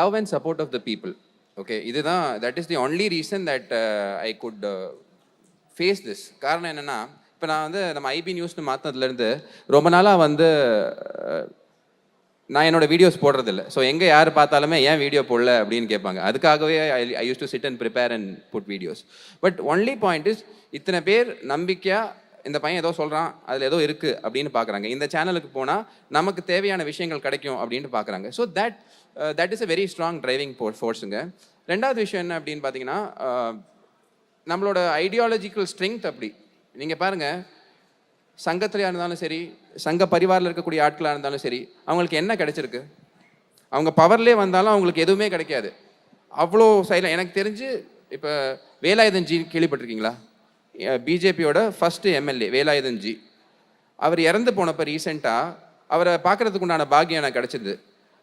Love and support of the people okay இதுதான் that is the only reason that I could face this காரணம் என்னென்னா இப்போ நான் வந்து நம்ம ஐபி நியூஸ்னு மாற்றினதுலேருந்து ரொம்ப நாளாக வந்து நான் என்னோட வீடியோஸ் போடுறதில்ல. ஸோ எங்கே யார் பார்த்தாலுமே ஏன் வீடியோ போடல அப்படின்னு கேட்பாங்க. அதுக்காகவே I I use to sit and prepare and put videos but only point is இத்தனை பேர் நம்பிக்கையாக இந்த பையன் ஏதோ சொல்கிறான் அதில் ஏதோ இருக்குது அப்படின்னு பார்க்குறாங்க இந்த சேனலுக்கு போனால் நமக்கு தேவையான விஷயங்கள் கிடைக்கும் அப்படின்னு பார்க்குறாங்க so that that is a very strong driving ஃபோர்ஸுங்க ரெண்டாவது விஷயம் என்ன அப்படின்னு பார்த்தீங்கன்னா uh, நம்மளோட ஐடியாலஜிக்கல் ஸ்ட்ரென்த் அப்படி. நீங்கள் பாருங்கள் சங்கத்திலையாக இருந்தாலும் சரி சங்க பரிவாரில் இருக்கக்கூடிய ஆட்களாக இருந்தாலும் சரி அவங்களுக்கு என்ன கிடைச்சிருக்கு? அவங்க பவர்லேயே வந்தாலும் அவங்களுக்கு எதுவுமே கிடைக்காது. அவ்வளோ சைல எனக்கு தெரிஞ்சு இப்போ வேலாயுதன் ஜி கேள்விப்பட்டிருக்கீங்களா? பிஜேபியோட ஃபஸ்ட்டு எம்எல்ஏ வேலாயுதன்ஜி. அவர் இறந்து போனப்போ ரீசெண்டாக அவரை பார்க்குறதுக்கு உண்டான பாக்கியம் எனக்கு கிடைச்சது.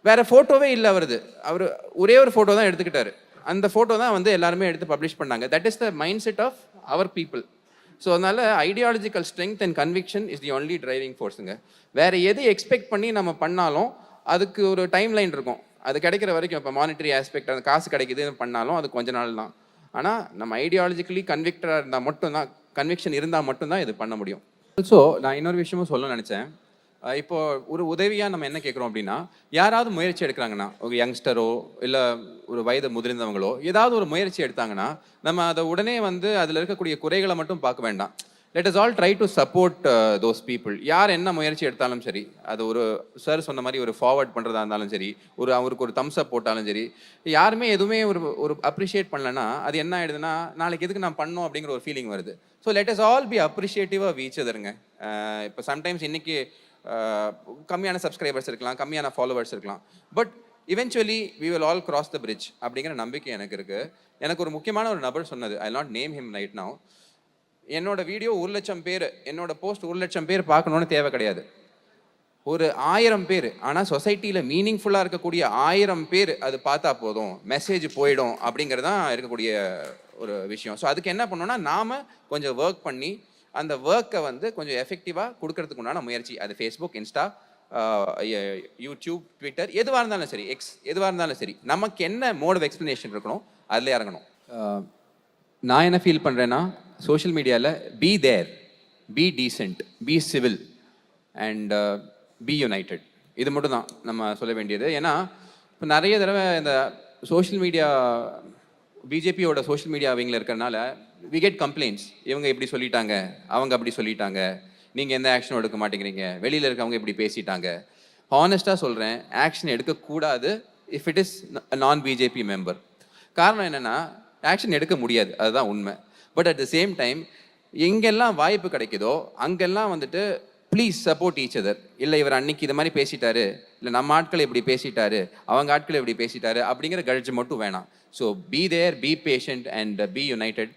வேற ஃபோட்டோவே இல்லை அவரது. அவர் ஒரே ஒரு ஃபோட்டோ தான் எடுத்துக்கிட்டாரு. அந்த ஃபோட்டோ தான் வந்து எல்லாருமே எடுத்து பப்ளிஷ் பண்ணாங்க. That is the mind set of our people so அதனால் ideological strength and conviction is the only driving ஃபோர்ஸுங்க வேறு எது எக்ஸ்பெக்ட் பண்ணி நம்ம பண்ணாலும் அதுக்கு ஒரு டைம் லைன் இருக்கும். அது கிடைக்கிற வரைக்கும் இப்போ மானிட்டரி ஆஸ்பெக்ட் அந்த காசு கிடைக்குதுன்னு பண்ணாலும் அது கொஞ்ச நாள் தான். ஆனால் நம்ம ஐடியாலஜிக்கலி கன்விக்டடாக இருந்தால் மட்டும்தான் கன்விக்ஷன் இருந்தால் மட்டும்தான் இது பண்ண முடியும். ஆல்சோ நான் இன்னொரு விஷயமும் சொல்ல நினச்சேன். இப்போது இப்போ ஒரு உதவியாக நம்ம என்ன கேட்குறோம் அப்படின்னா யாராவது முயற்சி எடுக்கிறாங்கன்னா ஒரு யங்ஸ்டரோ இல்லை ஒரு வயது முதிர்ந்தவங்களோ ஏதாவது ஒரு முயற்சி எடுத்தாங்கன்னா நம்ம அதை உடனே வந்து அதில் இருக்கக்கூடிய குறைகளை மட்டும் பார்க்க வேண்டாம். Let us all try to support those people யார் என்ன முயற்சி எடுத்தாலும் சரி அது ஒரு சார் சொன்ன மாதிரி ஒரு ஃபார்வர்ட் பண்ணுறதா இருந்தாலும் சரி ஒரு அவருக்கு ஒரு தம்ஸ் அப் போட்டாலும் சரி யாருமே எதுவுமே ஒரு ஒரு அப்ரிஷியேட் பண்ணலன்னா அது என்ன ஆயிடுதுன்னா நாளைக்கு எதுக்கு நான் பண்ணோம் அப்படிங்கிற ஒரு ஃபீலிங் வருது. So let us all be appreciative of each அதருங்க இப்போ சம்டைம்ஸ் இன்னைக்கு கம்மியான சப்ஸ்கிரைபர்ஸ் இருக்கலாம் கம்மியான ஃபாலோவர்ஸ் இருக்கலாம். But eventually we will all cross the bridge அப்படிங்கிற நம்பிக்கை எனக்கு இருக்குது எனக்கு ஒரு முக்கியமான ஒரு நபர் சொன்னது I not name him right now. என்னோட வீடியோ ஒரு லட்சம் பேர் என்னோட போஸ்ட் ஒரு லட்சம் பேர் பார்க்கணுன்னு தேவை கிடையாது. ஒரு ஆயிரம் பேர் ஆனால் சொசைட்டியில் மீனிங்ஃபுல்லாக இருக்கக்கூடிய ஆயிரம் பேர் அது பார்த்தா போதும். மெசேஜ் போயிடும் அப்படிங்கிறது தான் இருக்கக்கூடிய ஒரு விஷயம். ஸோ அதுக்கு என்ன பண்ணோன்னா நாம் கொஞ்சம் ஒர்க் பண்ணி அந்த ஒர்க்கை வந்து கொஞ்சம் எஃபெக்டிவாக கொடுக்கறதுக்கு உண்டான முயற்சி. அது ஃபேஸ்புக் இன்ஸ்டா யூடியூப் ட்விட்டர் எதுவாக இருந்தாலும் சரி எக்ஸ் எதுவாக இருந்தாலும் சரி நமக்கு என்ன மோட் ஆஃப் எக்ஸ்ப்ளனேஷன் இருக்கணும் அதில் இறங்கணும். நான் என்ன ஃபீல் பண்ணுறேன்னா சோஷியல் மீடியாவில் be there be decent be civil and be united இது மட்டும் தான் நம்ம சொல்ல வேண்டியது. ஏன்னா இப்போ நிறைய தடவை இந்த சோஷியல் மீடியா பிஜேபியோட சோஷியல் மீடியா அவங்கள இருக்கிறனால வி கெட் கம்ப்ளைண்ட்ஸ் இவங்க இப்படி சொல்லிட்டாங்க அவங்க அப்படி சொல்லிட்டாங்க நீங்கள் எந்த ஆக்ஷனும் எடுக்க மாட்டேங்கிறீங்க வெளியில் இருக்கவங்க இப்படி பேசிட்டாங்க. ஹானஸ்ட்டாக சொல்கிறேன் ஆக்ஷன் எடுக்கக்கூடாது இஃப் இட் இஸ் நான் பிஜேபி மெம்பர் காரணம் என்னென்னா ஆக்ஷன் எடுக்க முடியாது. அதுதான் உண்மை. But at the same time எங்கெல்லாம் வாய்ப்பு கிடைக்குதோ அங்கெல்லாம் வந்துட்டு ப்ளீஸ் சப்போர்ட் ஈச் அதர் இல்லை இவர் அன்னைக்கு இது மாதிரி பேசிட்டாரு. இல்லை நம்ம ஆட்கள் இப்படி பேசிட்டாரு. அவங்க ஆட்கள் இப்படி பேசிட்டாரு. அப்படிங்கிற கழிச்சு மட்டும் வேணாம். So be there be patient and be united